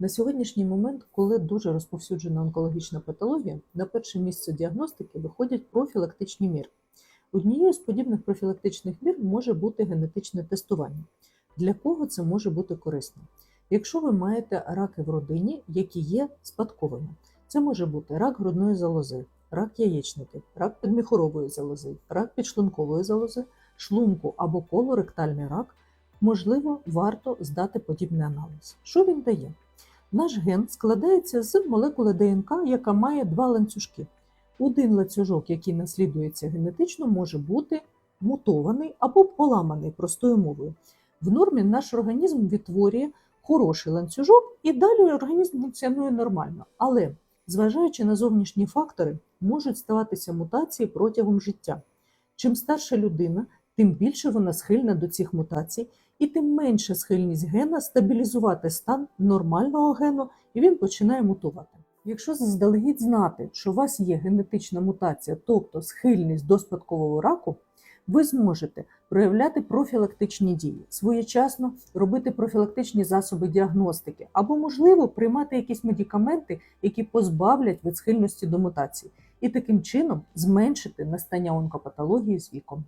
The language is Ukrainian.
На сьогоднішній момент, коли дуже розповсюджена онкологічна патологія, на перше місце діагностики виходять профілактичні міри. Однією з подібних профілактичних мір може бути генетичне тестування. Для кого це може бути корисно? Якщо ви маєте раки в родині, які є спадковими, це може бути рак грудної залози, рак яєчників, рак підміхорової залози, рак підшлункової залози, шлунку або колоректальний рак, можливо, варто здати подібний аналіз. Що він дає? Наш ген складається з молекули ДНК, яка має два ланцюжки. Один ланцюжок, який наслідується генетично, може бути мутований або поламаний простою мовою. В нормі наш організм відтворює хороший ланцюжок, і далі організм функціонує нормально. Але, зважаючи на зовнішні фактори, можуть ставатися мутації протягом життя. Чим старша людина, тим більше вона схильна до цих мутацій, і тим менша схильність гена стабілізувати стан нормального гену, і він починає мутувати. Якщо заздалегідь знати, що у вас є генетична мутація, тобто схильність до спадкового раку, ви зможете проявляти профілактичні дії, своєчасно робити профілактичні засоби діагностики, або, можливо, приймати якісь медикаменти, які позбавлять від схильності до мутацій, і таким чином зменшити настання онкопатології з віком.